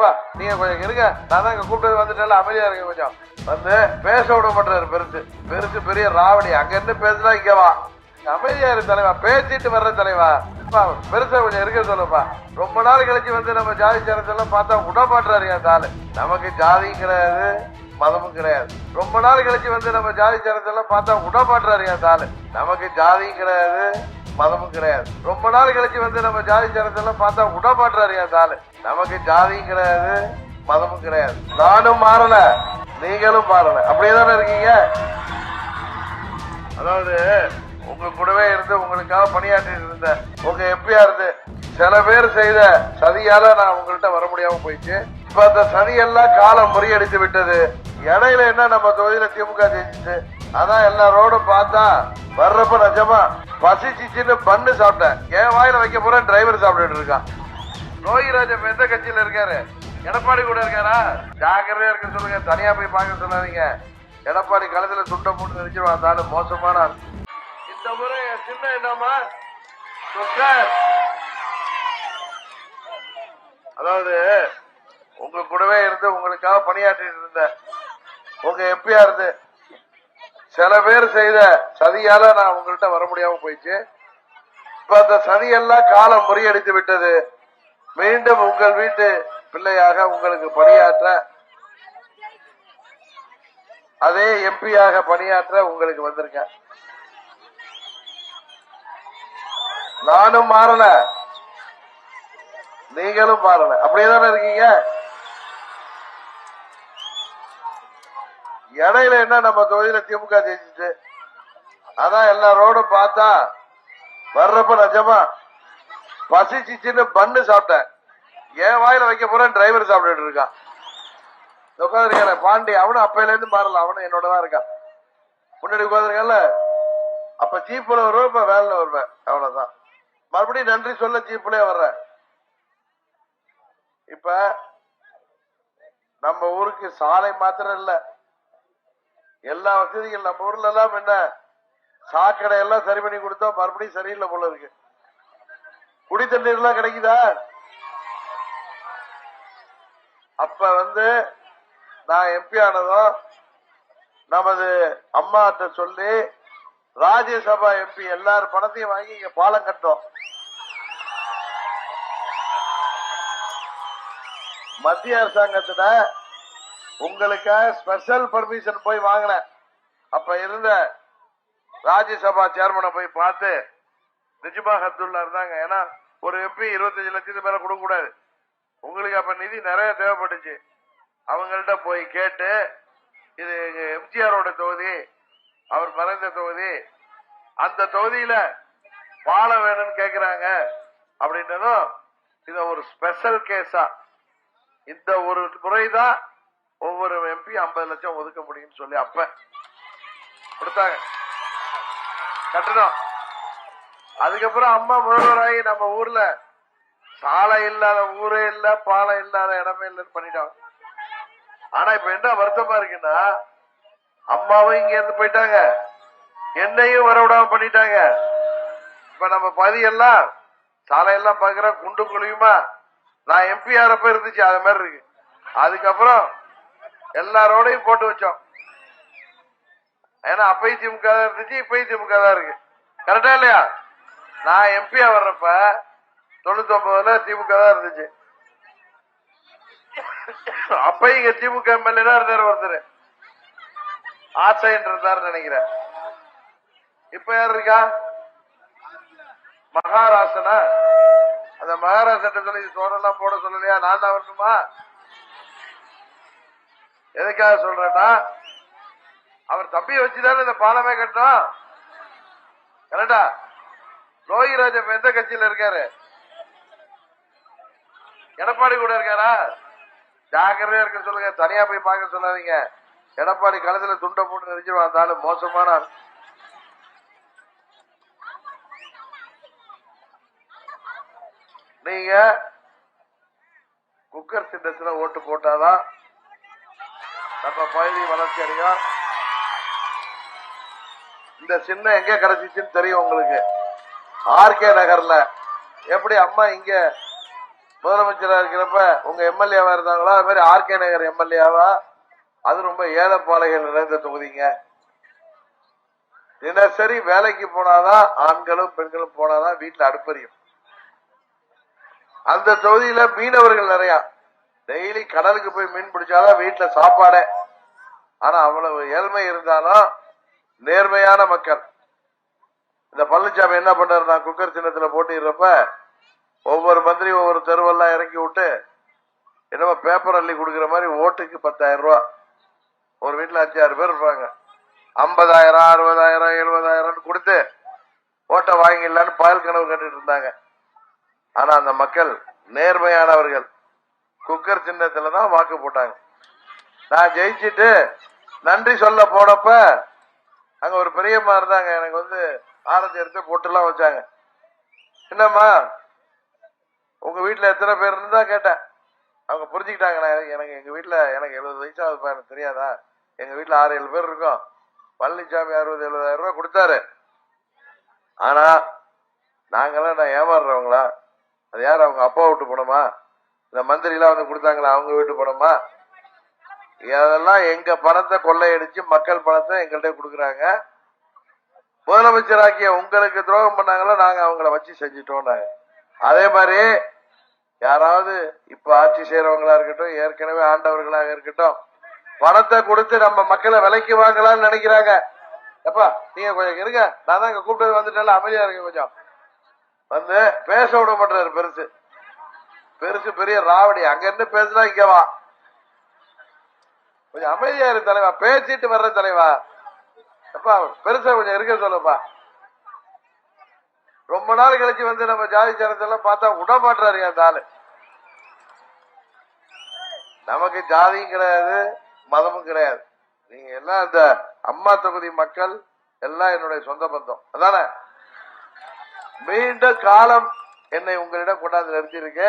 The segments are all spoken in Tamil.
எப்பா நீங்க கொஞ்சம் இருங்க. நான் தான் இங்க கூப்பிட்டு வந்துட்டால அமைதியா இருங்க கொஞ்சம். வந்து பேச விட மாட்டாரு பெருசு. பெருசு பெரிய ராவடி. அங்க இருந்து பேசுனா இங்க வா. அமைதியா இரு தலைவா. பேசிட்டு வர்ற தலைவா. பெருசா கொஞ்சம் இருக்க சொல்லுப்பா. ரொம்ப நாள் கழிச்சு வந்து நம்ம ஜாதி சரத்தெல்லாம் பார்த்தா விட மாட்டாரு நமக்கு ஜாதியும் கிடையாது மதமும் கிடையாது. ரொம்ப நாள் கழிச்சு வந்து நம்ம ஜாதி சரத்தெல்லாம் பார்த்தா விட மாட்டாரு என் நமக்கு ஜாதியும் கிடையாது மதமும் கிடையாது. ரொம்ப நாள் கழிச்சு வந்து நம்ம ஜாதி சரத்தெல்லாம் பார்த்தா விட மாட்டாரு என் தாள். நமக்கு ஜாதியும் கிடையாது மதமும் கிடையாது. நானும் மாறல நீங்களும் மாறல. அப்படியே தானே இருக்கீங்க? அதாவது உங்க கூடவே இருந்து உங்களுக்காக பணியாற்றிட்டு இருந்தேன். உங்க எம்பியா இருந்து சில பேர் செய்த சதியால நான் உங்கள்கிட்ட வர முடியாம போயிடுச்சு. இப்ப அந்த சதியெல்லாம் காலம் முறியடித்து விட்டது. இடையில என்ன நம்ம தொகுதியில திமுக ஜெயிச்சிச்சு? அதான் எல்லா ரோடும் பார்த்தா வர்றப்ப நிஜமா பசிச்சிச்சுன்னு பண்ணு சாப்பிட்டேன். என் வாயில வைக்க போறேன் டிரைவர் சாப்பிட்டுட்டு இருக்கான். ரோஹிராஜன் எந்த கட்சியில இருக்காரு? எடப்பாடி கூட இருக்காரா? ஜாக்கிரதையா இருக்க சொல்லுங்க. தனியா போய் பார்க்க சொல்லாதீங்க. எடப்பாடி கழுத்துல சுண்ட போட்டு நினைச்சு வந்தாலும் மோசமான இந்த முறை என் சின்ன என்னமா அதாவது உங்க கூடவே இருந்து உங்களுக்காக பணியாற்றிட்டு இருந்தேன். உங்க எம்பியா இருந்து சில பேர் செய்த சதியால நான் உங்கள்கிட்ட வர முடியாம போயிடுச்சு. இப்ப அந்த சதியெல்லாம் காலம் முறியடித்து விட்டது. மீண்டும் உங்கள் வீட்டு பிள்ளையாக உங்களுக்கு பணியாற்ற அதே எம்பியாக பணியாற்ற உங்களுக்கு வந்திருக்கேன். நானும் மாறல. நீங்களும் மாறல. அப்படியே தானே இருக்கீங்க? இடையில என்ன நம்ம தொகுதியில திமுக ஜெயிச்சிச்சு? அதான் எல்லா ரோடும் பார்த்தா வர்றப்ப நிஜமா பசிச்சிச்சுன்னு பண்ணு சாப்பிட்டேன். என் வாயில வைக்க போறேன் டிரைவர் சாப்பிட்டுட்டு இருக்கான். உட்காந்துருக்கான பாண்டி அவனும் அப்பையில இருந்து மாறல அவனும் என்னோட தான் இருக்கான். முன்னாடி உட்காந்துருக்கல அப்ப ஜீப்ல வருவேன் இப்ப வேலை வருவேன். அவ்வளவுதான். மறுபடியும் நன்றி சொல்ல ஜீப்லயே வர்றேன். இப்ப நம்ம ஊருக்கு சாலை மாத்திரம் இல்லை. எல்லா வசதிகள் நம்ம ஊர்ல எல்லாம் என்ன? சாக்கடை எல்லாம் சரி பண்ணி கொடுத்தோம் மறுபடியும் சரியில்லை போல இருக்கு. குடி தண்ணீர் எல்லாம் கிடைக்குதா? அப்ப வந்து நான் எம்பி ஆனதும் நமது அம்மாட்ட சொல்லி ராஜ்யசபா எம்பி எல்லார் பணத்தையும் வாங்கி இங்க பாலம் கட்டோம். மத்திய அரசாங்கத்துல உங்களுக்காக ஸ்பெஷல் பர்மிஷன் போய் வாங்கினேன். அப்ப இருந்த ராஜ்யசபா சேர்மனை போய் பார்த்து நிஜமா அப்துல்லா இருந்தாங்க. ஏன்னா ஒரு எம்பி இருபத்தஞ்சு லட்சத்துக்கு மேல கொடுக்க கூடாது. உங்களுக்கு அப்ப நிதி நிறைய தேவைப்பட்டுச்சு. அவங்கள்ட்ட போய் கேட்டு இது எம்ஜிஆரோட தொகுதி அவர் மறைந்த தொகுதி அந்த தொகுதியில பாலம் வேணும்னு கேக்குறாங்க அப்படின்றதும் இத ஒரு ஸ்பெஷல் கேஸா இந்த ஒரு முறைதான் ஒவ்வொரு ஐம்பது லட்சம் ஒதுக்க முடியும்னு சொல்லி அப்ப கொடுத்தாங்க. கட்டணம். அதுக்கப்புறம் அம்மா முதல்வராகி நம்ம ஊர்ல சாலை இல்லாத ஊரே இல்ல பாலம் இல்லாத இடமே இல்லைன்னு பண்ணிட்டாங்க. ஆனா இப்ப என்ன வருத்தமா இருக்குன்னா அம்மாவும் இங்க இருந்து போயிட்டாங்க. என்னையும் வர விடாம பண்ணிட்டாங்க. இப்ப நம்ம பதியெல்லாம் சாலையெல்லாம் பாக்குறோம் குண்டு குழியுமா? நான் எம்பி ஆறப்ப இருந்துச்சு அது மாதிரி இருக்கு. அதுக்கப்புறம் எல்லாரோடையும் போட்டு வச்சோம். ஏன்னா அப்பயும் திமுக தான் இருந்துச்சு இப்பயும் திமுக தான் இருக்கு. கரெக்டா இல்லையா? நான் எம்பியா வர்றப்ப தொண்ணூத்தி ஒன்பதுல திமுக தான் இருந்துச்சு. அப்ப இங்க திமுக எம்எல்ஏ தான் இருந்தார் ஒருத்தர். ஆசைன்னு இருந்தாரு நினைக்கிறேன். இப்ப யார் இருக்கா? மகாராசனா அந்த மகாராஷ்டிரத்தை சொல்லி சோறெல்லாம் போட சொல்லலையா? நான் தான் வரணுமா? எதுக்காக சொல்றேன்னா அவர் தம்பியை வச்சுதானே இந்த பாலமே கட்டணும் கரெக்டா? ரோஹிராஜன் எந்த கட்சியில இருக்காரு? எடப்பாடி கூட இருக்காரா? ஜாக்கிரதையா இருக்க சொல்லுங்க. தனியா போய் பார்க்க சொல்லாதீங்க. எடப்பாடி கழுத்துல துண்டை போட்டு நெரிச்சு வந்தாலும் மோசமான ஆள். நீங்க குக்கர் சின்னத்துல ஓட்டு போட்டாதான் நம்ம பகுதி வளர்ச்சி அடையும். இந்த சின்னம் எங்க கிடைச்சிச்சுன்னு தெரியும் உங்களுக்கு. ஆர்கே நகர்ல. எப்படி அம்மா இங்க முதலமைச்சரா இருக்கிறப்ப உங்க எம்எல்ஏவா இருந்தாங்களோ? அது மாதிரி ஆர்கே நகர் எம்எல்ஏவா? அது ரொம்ப ஏழைப்பாளைகள் நிறைந்த தொகுதிங்க. தினசரி வேலைக்கு போனாதான் ஆண்களும் பெண்களும் போனாதான் வீட்டுல அடுப்பறியும். அந்த தொகுதியில மீனவர்கள் நிறையா. டெய்லி கடலுக்கு போய் மீன் பிடிச்சாதான் வீட்டுல சாப்பாடே. ஆனா அவ்வளவு ஏழ்மை இருந்தாலும் நேர்மையான மக்கள். இந்த பழனிசாமி என்ன பண்றாரு நான் குக்கர் சின்னத்துல போட்டிடுறப்ப ஒவ்வொரு மந்திரி ஒவ்வொரு தெருவெல்லாம் இறக்கி விட்டு என்னமோ பேப்பர் அள்ளி கொடுக்குற மாதிரி ஓட்டுக்கு பத்தாயிரம் ரூபா. ஒரு வீட்டுல அஞ்சு ஆறு பேர் இருப்பாங்க. ஐம்பதாயிரம் அறுபதாயிரம் எழுபதாயிரம் கொடுத்து ஓட்டை வாங்கிடலான்னு பால் கனவு கண்டுட்டு இருந்தாங்க. ஆனா அந்த மக்கள் நேர்மையானவர்கள். குக்கர் சின்னத்துல தான் வாக்கு போட்டாங்க. நான் ஜெயிச்சிட்டு நன்றி சொல்ல போனப்ப அங்க ஒரு பெரியம்மா இருந்தாங்க. எனக்கு வந்து ஆரத்தி எடுத்து பொட்டுலாம் வச்சாங்க. என்னம்மா உங்க வீட்டுல எத்தனை பேர் இருந்தா கேட்டேன். அவங்க புரிஞ்சுக்கிட்டாங்க. எனக்கு எங்க வீட்டுல எனக்கு எழுபது வயசாகுதுப்பா எனக்கு தெரியாதா? எங்க வீட்டுல ஆறு ஏழு பேர் இருக்கும். பழனிசாமி அறுபது எழுபதாயிரம் ரூபாய் கொடுத்தாரு. ஆனா நாங்கெல்லாம் நான் ஏமாறுறவங்களா? அது யார் அவங்க அப்பா விட்டு போனோமா? இந்த மந்திரிலாம் வந்து கொடுத்தாங்களா அவங்க வீட்டு பணமா? அதெல்லாம் எங்க பணத்தை கொள்ளையடிச்சு மக்கள் பணத்தை எங்கள்கிட்ட கொடுக்குறாங்க. முதலமைச்சராக்கிய உங்களுக்கு துரோகம் பண்ணாங்களோ நாங்க அவங்கள வச்சு செஞ்சிட்டோம் அதே மாதிரி யாராவது இப்ப ஆட்சி செய்யறவங்களா இருக்கட்டும் ஏற்கனவே ஆண்டவர்களாக இருக்கட்டும் பணத்தை கொடுத்து நம்ம மக்களை விலைக்கு வாங்கலாம்னு நினைக்கிறாங்க. எப்பா நீங்க கொஞ்சம் இருங்க. நான் தான் இங்க கூப்பிட்டு வந்துட்டால அமைதியா இருங்க கொஞ்சம். வந்து பேச விட மாட்டாரு பெருசு. பெருசு பெரிய ராவடி. அங்க இருந்து பேசுனா இங்க வா. கொஞ்சம் அமைதியா இரு தலைவா. பேசிட்டு வர்ற தலைவா. அப்பா பெருசா கொஞ்சம் இருக்க சொல்லுப்பா. ரொம்ப நாள் கழிச்சு வந்து நம்ம ஜாதி ஜனத்தெல்லாம் பார்த்தா விட மாட்டாரு அந்த ஆளு. நமக்கு ஜாதியும் கிடையாது மதமும் கிடையாது. நீங்க எல்லாம் இந்த அம்மா தொகுதி மக்கள் எல்லாம் என்னுடைய சொந்த பந்தம். அதானே? மீண்டும் காலம் என்னை உங்களிடம் கொண்டாந்து நிறுத்தியிருக்கு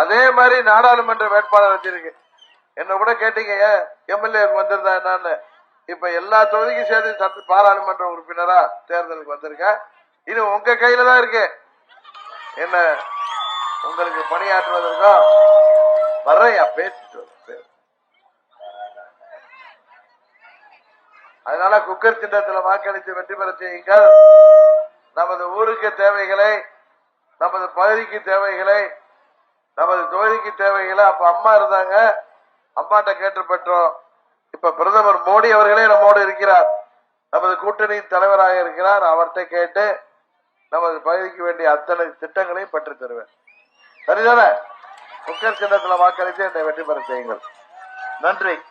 அதே மாதிரி நாடாளுமன்ற வேட்பாளர் வச்சிருக்கு. என்ன கூட கேட்டீங்க எம்எல்ஏ வந்திருந்தா என்னன்னு? இப்ப எல்லா தொகுதிக்கும் சேர்த்து சட்ட பாராளுமன்ற உறுப்பினரா தேர்தலுக்கு வந்திருக்கேன். இது உங்க கையில தான் இருக்கு. என்ன உங்களுக்கு பணியாற்றுவதற்கோ வர்றையா? பேசிட்டு வரேன், அதனால குக்கர் திட்டத்துல வாக்களித்து வெற்றி பெற செய்யுங்கள். நமது ஊருக்கு தேவைகளை நமது பகுதிக்கு தேவைகளை நமது தொகுதிக்கு தேவைகளை அப்ப அம்மா இருந்தாங்க. அம்மாட்ட கேட்டு பெற்றோம் இப்ப பிரதமர் மோடி அவர்களே நம்மோடு இருக்கிறார். நமது கூட்டணியின் தலைவராக இருக்கிறார். அவர்கிட்ட கேட்டு நமது பகுதிக்கு வேண்டிய அத்தனை திட்டங்களையும் பெற்றுத் தருவேன். சரிதானே? குக்கர் சின்னத்துல வாக்களித்து என்னை வெற்றி பெற செய்யுங்கள். நன்றி.